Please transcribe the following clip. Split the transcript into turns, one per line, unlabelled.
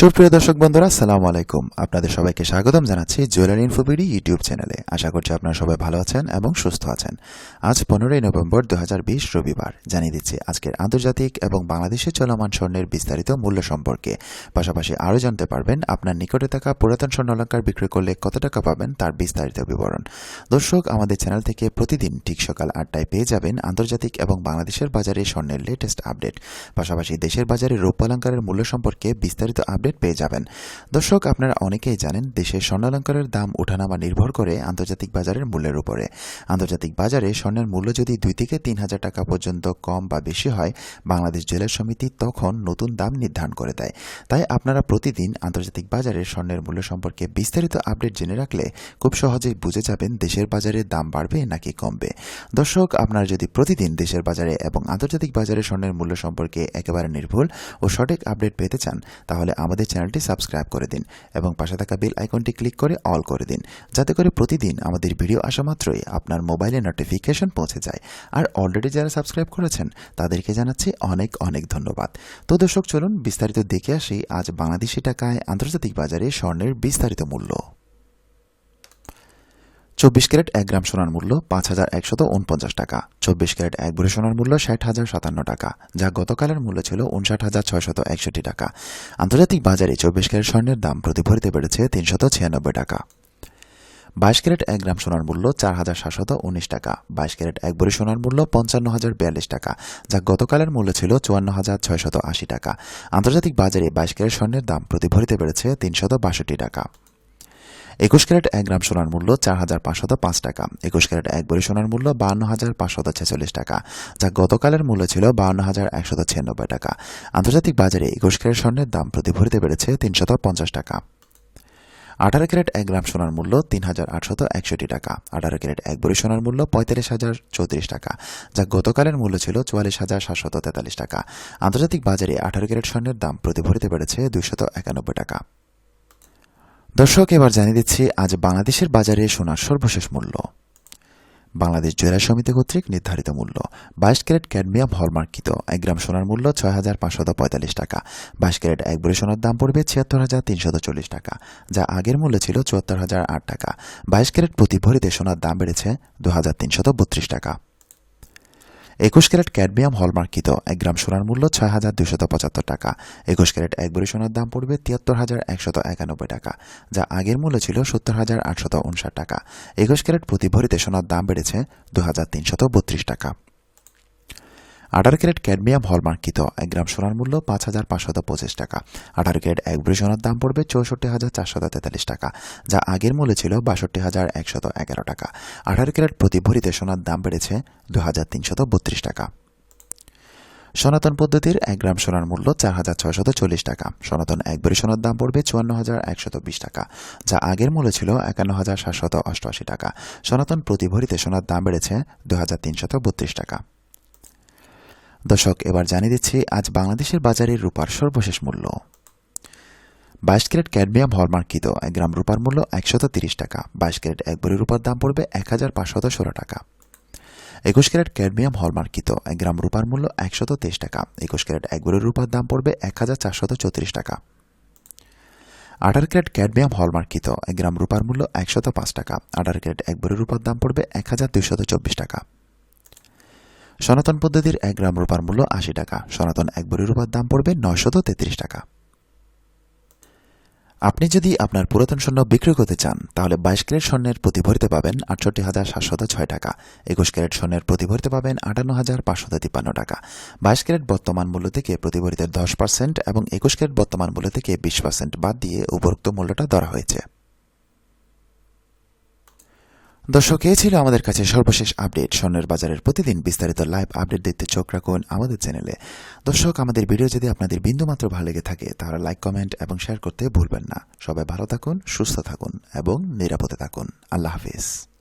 সুপ্রিয় দর্শক বন্ধুরা, আসসালামু আলাইকুম। আপনাদের সবাইকে স্বাগতম জানাচ্ছি জুয়েলারি ইনফোবিডি ইউটিউব চ্যানেলে। আশা করছি আপনারা সবাই ভালো আছেন এবং সুস্থ আছেন। আজ পনেরোই নভেম্বর দু হাজার বিশ রবিবার। জানিয়ে দিচ্ছি, আজকের আন্তর্জাতিক এবং বাংলাদেশে চলমান স্বর্ণের বিস্তারিত মূল্য সম্পর্কে। পাশাপাশি আরও জানতে পারবেন, আপনার নিকটে থাকা পুরাতন স্বর্ণ অলঙ্কার বিক্রি করলে কত টাকা পাবেন তার বিস্তারিত বিবরণ। দর্শক, আমাদের চ্যানেল থেকে প্রতিদিন ঠিক সকাল আটটায় পেয়ে যাবেন আন্তর্জাতিক এবং বাংলাদেশের বাজারে স্বর্ণের লেটেস্ট আপডেট পাশাপাশি দেশের বাজারে রৌপ্য অলঙ্কারের মূল্য সম্পর্কে বিস্তারিত আপডেট পেয়ে যাবেন। দর্শক, আপনারা অনেকেই জানেন দেশের স্বর্ণালঙ্কারের দাম ওঠানামা নির্ভর করে আন্তর্জাতিক বাজারের মূল্যের উপরে। আন্তর্জাতিক বাজারে স্বর্ণের মূল্য যদি দুই থেকে তিন হাজার টাকা পর্যন্ত কম বা বেশি হয়, বাংলাদেশ জেলার সমিতি তখন নতুন দাম নির্ধারণ করে দেয়। তাই আপনারা প্রতিদিন আন্তর্জাতিক বাজারে স্বর্ণের মূল্য সম্পর্কে বিস্তারিত আপডেট জেনে রাখলে খুব সহজেই বুঝে যাবেন, দেশের বাজারে দাম বাড়বে নাকি কমবে। দর্শক, আপনারা যদি প্রতিদিন দেশের বাজারে এবং আন্তর্জাতিক বাজারে স্বর্ণের মূল্য সম্পর্কে একেবারে নির্ভুল ও সঠিক আপডেট পেতে চান, তাহলে আমাদের চ্যানেলটি সাবস্ক্রাইব করে দিন এবং পাশে থাকা বেল আইকনটি ক্লিক করে অল করে দিন, যাতে করে প্রতিদিন আমাদের ভিডিও আসা মাত্রই আপনার মোবাইলে নোটিফিকেশন পৌঁছে যায়। আর অলরেডি যারা সাবস্ক্রাইব করেছেন, তাদেরকে জানাচ্ছি অনেক অনেক ধন্যবাদ। তো দর্শক, চলুন বিস্তারিত দেখে আসি আজ বাংলাদেশি টাকায় আন্তর্জাতিক বাজারে স্বর্ণের বিস্তারিত মূল্য। চব্বিশ ক্যারেট এক গ্রাম সোনার মূল্য পাঁচ হাজার একশত উনপঞ্চাশ টাকা। চব্বিশ ক্যারেট এক ভরি সোনার মূল্য ষাট হাজার সাতান্ন টাকা, যা গতকালের মূল্য ছিল উনষাট হাজার ছয়শত একষট্টি টাকা। আন্তর্জাতিক বাজারে চব্বিশ ক্যারেট স্বর্ণের দাম প্রতি ভরিতে বেড়েছে তিনশত ছিয়ানব্বই টাকা। বাইশ ক্যারেট এক গ্রাম সোনার মূল্য চার হাজার সাতশত উনিশ টাকা, বাইশ ক্যারেট এক ভরি সোনার মূল্য পঞ্চান্ন হাজার বিয়াল্লিশ টাকা, যা গতকালের মূল্য ছিল চুয়ান্ন হাজার ছয়শত আশি টাকা। আন্তর্জাতিক বাজারে বাইশ ক্যারেট স্বর্ণের দাম প্রতি ভরিতে বেড়েছে তিনশত বাষট্টি টাকা। একুশ ক্যারেট এক গ্রাম সোনার মূল্য চার হাজার পাঁচশত পাঁচ টাকা। একুশ ক্যারেট এক বড়ি সোনার মূল্য বান্ন হাজার পাঁচশত ছেচল্লিশ টাকা, যা গতকালের মূল্য ছিল বান্ন হাজার একশত ছিয়ানব্বই টাকা। আন্তর্জাতিক বাজারে একুশ ক্যারেট স্বর্ণের দাম প্রতি ভরিতে বেড়েছে তিনশত পঞ্চাশ টাকা। আঠারো ক্যারেট এক গ্রাম সোনার মূল্য তিন হাজার আটশত একষট্টি টাকা, আঠারো ক্যারেট এক বড়ি সোনার মূল্য পঁয়তাল্লিশ হাজার চৌত্রিশ টাকা, যা গতকালের মূল্য ছিল চুয়াল্লিশ হাজার সাতশত তেতাল্লিশ টাকা। আন্তর্জাতিক বাজারে আঠারো ক্যারেট স্বর্ণের দাম প্রতি ভরিতে বেড়েছে দুইশত একানব্বই টাকা। দর্শক, এবার জানিয়ে দিচ্ছি, আজ বাংলাদেশের বাজারে সোনার সর্বশেষ মূল্য। বাংলাদেশ জুয়েলার সমিতি কর্তৃক নির্ধারিত মূল্য, বাইশ ক্যারেট ক্যাডমিয়াম হলমার্কিত। এক গ্রাম সোনার মূল্য ছয় হাজার পাঁচশত পঁয়তাল্লিশ টাকা। বাইশ ক্যারেট এক বড়ি সোনার দাম পড়বে ছিয়াত্তর হাজার তিনশত চল্লিশ টাকা, যা আগের মূল্য ছিল চুয়াত্তর হাজার আট টাকা। বাইশ ক্যারেট প্রতি ভরিতে সোনার দাম বেড়েছে দু হাজার তিনশত বত্রিশ টাকা। একুশ ক্যারেট ক্যাডমিয়াম হলমার্কিত এক গ্রাম সোনার মূল্য ছয় হাজার দুশত পঁচাত্তর টাকা। একুশ ক্যারেট এক বড়ি সোনার দাম পড়বে তিয়াত্তর হাজার একশত একানব্বই টাকা, যা আগের মূল্য ছিল সত্তর হাজার আটশত উনষাট টাকা। একুশ ক্যারেট প্রতি ভরিতে সোনার দাম বেড়েছে দু হাজার তিনশত বত্রিশ টাকা। আঠারো ক্যারেট ক্যাডমিয়াম হলমার্কিত এক গ্রাম সোনার মূল্য পাঁচ হাজার পাঁচশত পঁচিশ টাকা। আঠারো ক্যারেট এক ভরি সোনার দাম পড়বে চৌষট্টি হাজার চারশত তেতাল্লিশ টাকা, যা আগের মূল্য ছিল বাষট্টি হাজার একশত এগারো টাকা। আঠারো ক্যারেট প্রতি ভরিতে সোনার দাম বেড়েছে দু হাজার তিনশত বত্রিশ টাকা। সনাতন পদ্ধতির এক গ্রাম সোনার মূল্য চার হাজার ছয়শত চল্লিশ টাকা। সনাতন এক ভরি সোনার দাম পড়বে চুয়ান্ন হাজার একশত বিশ টাকা, যা আগের মূল্য ছিল একান্ন হাজার সাতশত অষ্টআশি টাকা। সনাতন প্রতি ভরিতে সোনার দাম বেড়েছে দু হাজার তিনশত বত্রিশ টাকা। দর্শক, এবার জানিয়ে দিচ্ছি, আজ বাংলাদেশের বাজারে রূপার সর্বশেষ মূল্য। বাইশ ক্যারেট ক্যাডমিয়াম হলমার্কিত এক গ্রাম রূপার মূল্য একশত তিরিশ টাকা। বাইশ ক্যারেট এক বড়ি রূপার দাম পড়বে এক হাজার পাঁচশত ষোলো টাকা। একুশ ক্যারেট ক্যাডমিয়াম হলমার্কিত এক গ্রাম রূপার মূল্য একশত তেইশ টাকা। একুশ ক্যারেট এক বড়ি রূপার দাম পড়বে এক হাজার চারশত চৌত্রিশ টাকা। আঠারো ক্যারেট ক্যাডমিয়াম হলমার্কিত এক গ্রাম রূপার মূল্য একশত পাঁচ টাকা। আঠারো ক্যারেট এক বড়ি রূপার দাম পড়বে এক হাজার দুইশত চব্বিশ টাকা। সনাতন পদ্ধতির এক গ্রাম রূপার মূল্য আশি টাকা। সনাতন এক বড়ি রূপার দাম পড়বে নয়শত তেত্রিশ টাকা। আপনি যদি আপনার পুরাতন স্বর্ণ বিক্রি করতে চান, তাহলে বাইশ ক্যারেট স্বর্ণের প্রতি ভরিতে পাবেন আটষট্টি হাজার সাতশত ছয় টাকা। একুশ ক্যারেট স্বর্ণের প্রতি ভরিতে পাবেন আটান্ন হাজার পাঁচশত তিপ্পান্ন টাকা। বাইশ ক্যারেট বর্তমান মূল্য থেকে প্রতি দশ পার্সেন্ট এবং একুশ ক্যারেট বর্তমান মূল্য থেকে বিশ পার্সেন্ট বাদ দিয়ে উপরোক্ত মূল্যটা ধরা হয়েছে। দর্শক এ ছিল আমাদের কাছে সর্বশেষ আপডেট। স্বর্ণের বাজারের প্রতিদিন বিস্তারিত লাইভ আপডেট দেখতে চোখ রাখুন আমাদের চ্যানেলে। দর্শক, আমাদের ভিডিও যদি আপনাদের বিন্দুমাত্র ভালো লেগে থাকে, তাহলে লাইক, কমেন্ট এবং শেয়ার করতে ভুলবেন না। সবাই ভালো থাকুন, সুস্থ থাকুন এবং নিরাপদে থাকুন। আল্লাহ হাফিজ।